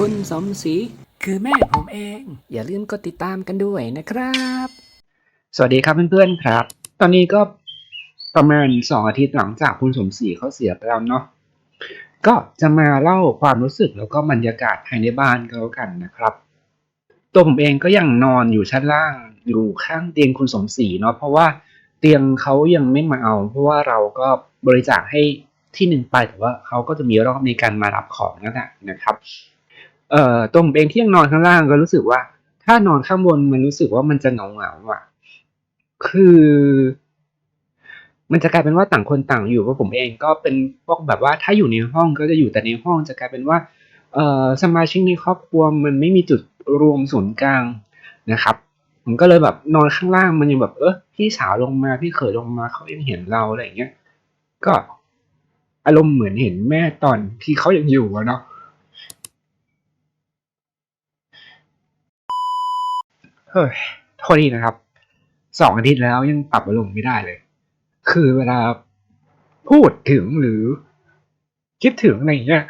คุณสมศรีคือแม่ผมเอง อย่าลืมกดติดตามกันด้วยนะครับ สวัสดีครับเพื่อนๆครับ ตอนนี้ก็ประมาณสองอาทิตย์หลังจากคุณสมศรีเขาเสียไปแล้วเนาะก็จะมาเล่าความรู้สึกแล้วก็บรรยากาศภายในบ้านก็แล้วกันนะครับ ตัวผมเองก็ยังนอนอยู่ชั้นล่างอยู่ข้างเตียงคุณสมศรีเนาะเพราะว่าเตียงเขายังไม่มาเอา เพราะว่าเราก็บริจาคให้ที่หนึ่งไปแต่ว่าเขาก็จะมีรอบในการมารับของนั่นแหละนะครับ เอ่อตัวผมเองที่ยังนอนข้างล่างก็รู้สึกว่า ถ้านอนข้างบนมันรู้สึกว่ามันจะเหงาเหงาอะ คือ มันจะกลายเป็นว่าต่างคนต่างอยู่เพราะผมเองก็เป็นพวกแบบว่าถ้าอยู่ในห้องก็จะอยู่แต่ในห้องจะกลายเป็นว่า เอ่อสมาชิกในครอบครัวมันไม่มีจุดรวมศูนย์กลางนะครับผมก็เลยแบบนอนข้างล่างมันยังแบบเออพี่สาวลงมาพี่เขยลงมาเขายังเห็นเราอะไรอย่างเงี้ย ก็อารมณ์เหมือนเห็นแม่ตอนที่เขายังอยู่อะเนาะ เฮ้ยโทษทีนะครับสองอาทิตย์แล้วยังปรับอารมณ์ไม่ได้เลย คือเวลาพูดถึงหรือ คิดถึงอะไรเงี้ย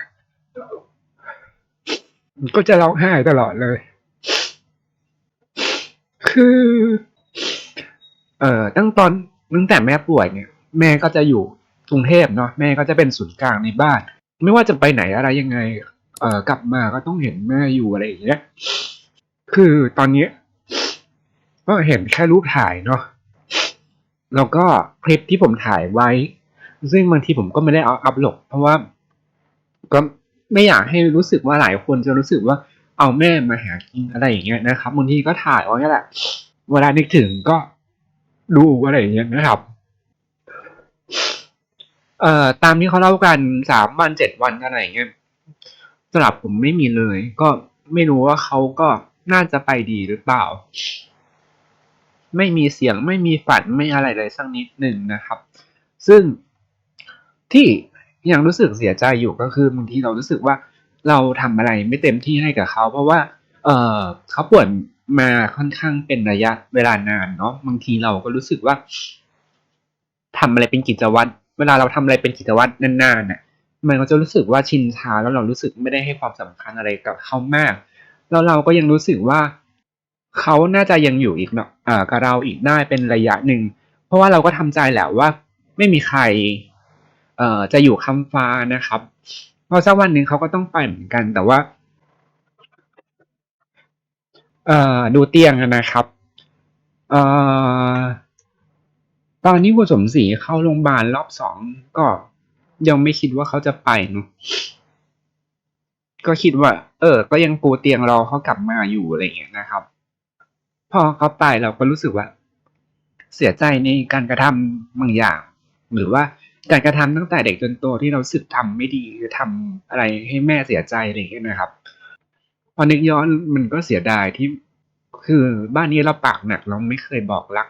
ก็จะร้องไห้ตลอดเลย คือ เอ่อ ตั้งตอนตั้งแต่แม่ป่วยเนี่ย แม่ก็จะอยู่กรุงเทพเนาะแม่ก็จะเป็นศูนย์กลางในบ้าน ไม่ว่าจะไปไหนอะไรยังไง เอ่อกลับมาก็ต้องเห็นแม่อยู่อะไรอย่างเงี้ย คือตอนเนี้ย ก็เห็นแค่รูปถ่ายเนาะแล้วก็คลิปที่ผมถ่ายไว้ ซึ่งบางทีผมก็ไม่ได้เอาอัพโหลดเพราะว่า ก็ไม่อยากให้รู้สึกว่าหลายคนจะรู้สึกว่าเอาแม่มาหากินอะไรอย่างเงี้ยนะครับบางทีก็ถ่ายไว้แหละ เวลานึกถึงก็ดูอะไรอย่างเงี้ยนะครับเอ่อตามที่เขาเล่ากันสามวันเจ็ดวันอะไรอย่างเงี้ยสำหรับผมไม่มีเลย ก็ไม่รู้ว่าเขาก็น่าจะไปดีหรือเปล่า ไม่มีเสียงไม่มีฝันไม่อะไรเลยสักนิดหนึ่งนะครับ ซึ่งที่ยังรู้สึกเสียใจอยู่ก็คือบางทีเรารู้สึกว่าเราทำอะไรไม่เต็มที่ให้กับเขา เพราะว่า เออเขาป่วยมาค่อนข้างเป็นระยะเวลานานเนาะบางทีเราก็รู้สึกว่าทำอะไรเป็นกิจวัตรเวลาเราทำอะไรเป็นกิจวัตรนานๆน่ะ มันก็จะรู้สึกว่าชินชาแล้วเรารู้สึกไม่ได้ให้ความสำคัญอะไรกับเขามาก แล้วเราก็ยังรู้สึกว่า เขาน่าจะยังอยู่อีกเนาะกับเราอีกได้เป็นระยะหนึ่ง เพราะว่าเราก็ทำใจแหละว่าไม่มีใครเอ่อจะอยู่คำฟ้านะครับ เพราะสักวันหนึ่งเขาก็ต้องไปเหมือนกัน แต่ว่าเอ่อดูเตียงนะครับเอ่อตอนนี้คุณสมศรีเข้าโรงพยาบาลรอบสองก็ยังไม่คิดว่าเขาจะไปเนาะก็คิดว่า เออ ก็ยังปูเตียงรอเขากลับมาอยู่อะไรอย่างเงี้ยนะครับ พอเขาไปเราก็รู้สึกว่า เสียใจในการกระทำบางอย่าง หรือว่าการกระทำตั้งแต่เด็กจนโตที่เราสึกทำไม่ดีหรือทำอะไรให้แม่เสียใจอะไรอย่างเงี้ยนะครับ พอนึกย้อนมันก็เสียดายที่คือบ้านนี้เราปากหนักเราไม่เคยบอกรัก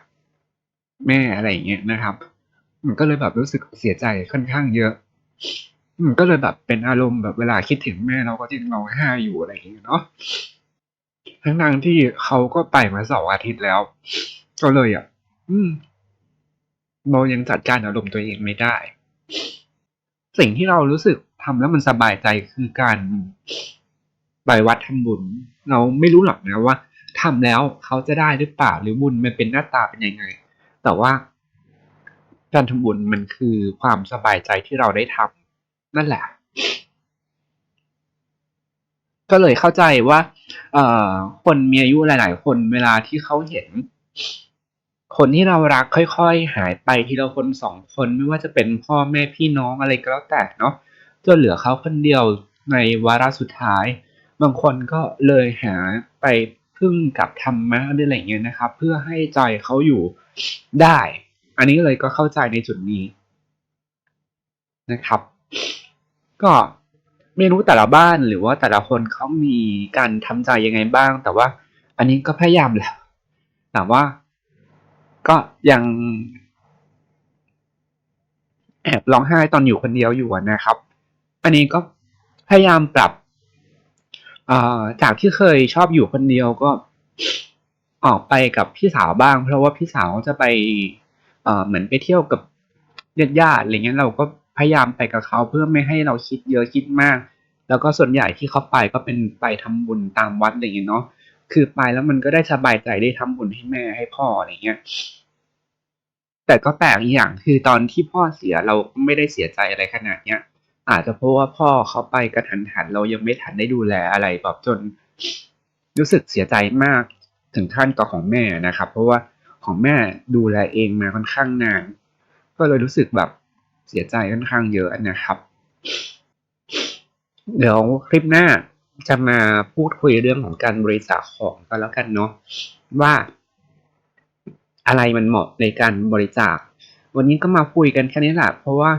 แม่อะไรอย่างเงี้ยนะครับ มันก็เลยแบบรู้สึกเสียใจค่อนข้างเยอะ มันก็เลยแบบเป็นอารมณ์แบบเวลาคิดถึงแม่เราก็ยังร้องไห้อยู่อะไรอย่างเงี้ยเนาะ ทั้งๆที่เขาก็ไปมาสองอาทิตย์แล้ว ก็เลยอะ อืมเรายังจัดการอารมณ์ตัวเองไม่ได้ สิ่งที่เรารู้สึกทำแล้วมันสบายใจคือการไปวัดทำบุญ เราไม่รู้หรอกนะว่าทำแล้วเขาจะได้หรือเปล่าหรือบุญมันเป็นหน้าตาเป็นยังไง แต่ว่าการทำบุญมันคือความสบายใจที่เราได้ทำนั่นแหละ ก็เลยเข้าใจว่า เอ่อคนมีอายุหลาย ๆ คนเวลาที่เขาเห็น คนที่เรารักค่อย ๆ หายไปทีละคนสองคนไม่ว่าจะเป็นพ่อแม่พี่น้องอะไรก็แล้วแต่เนาะจนเหลือเขาคนเดียวในวาระสุดท้าย บางคนก็เลยหาไปพึ่งกับธรรมะหรืออะไรเงี้ยนะครับ เพื่อให้ใจเขาอยู่ได้ อันนี้เลยก็เข้าใจในจุดนี้นะครับ ก็ ไม่รู้แต่ละบ้านหรือว่าแต่ละคนเขามีการทำใจยังไงบ้าง แต่ว่า อันนี้ก็พยายามแล้วแต่ว่าก็ยัง แอบร้องไห้ตอนอยู่คนเดียวอยู่นะครับ อันนี้ก็พยายามปรับจากที่เคยชอบอยู่คนเดียวก็ออกไปกับพี่สาวบ้าง เพราะว่าพี่สาวจะไปเอ่อเหมือนไปเที่ยวกับญาติๆอะไรเงี้ยเราก็ พยายามไปกับเขาเพื่อไม่ให้เราคิดเยอะคิดมาก แล้วก็ส่วนใหญ่ที่เขาไปก็เป็นไปทำบุญตามวัดอะไรอย่างเงี้ยเนาะคือไปแล้วมันก็ได้สบายใจได้ทำบุญให้แม่ให้พ่ออะไรเงี้ยแต่ก็แปลกอีกอย่างคือตอนที่พ่อเสียเราไม่ได้เสียใจอะไรขนาดเนี้ยอาจจะเพราะว่าพ่อเขาไปกระทันหันเรายังไม่ทันได้ดูแลอะไรแบบจน รู้สึกเสียใจมากถึงขั้นกับของแม่นะครับ เพราะว่าของแม่ดูแลเองมาค่อนข้างนาน ก็เลยรู้สึกแบบ เสียใจค่อนข้างเยอะนะครับ เดี๋ยวคลิปหน้าจะมาพูดคุยเรื่องของการบริจาคของกันแล้วกันเนาะว่าอะไรมันเหมาะในการบริจาค วันนี้ก็มาคุยกันแค่นี้แหละเพราะว่า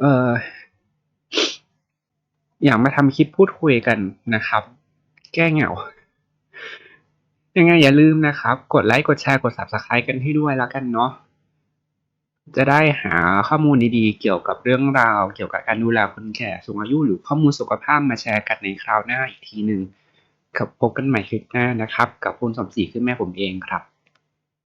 เอออยากมาทำคลิปพูดคุยกันนะครับ แก้เหงา ยังไงอย่าลืมนะครับ กดไลค์ กดแชร์ กด subscribe กันให้ด้วยแล้วกันเนาะ จะได้หาข้อมูลดีๆ เกี่ยวกับเรื่องราว เกี่ยวกับการดูแลคนแก่สูงอายุหรือข้อมูลสุขภาพมาแชร์กันในคราวหน้าอีกทีหนึ่งครับพบกันใหม่คลิปหน้านะครับ กับคุณสมศรีคือแม่ผมเองครับ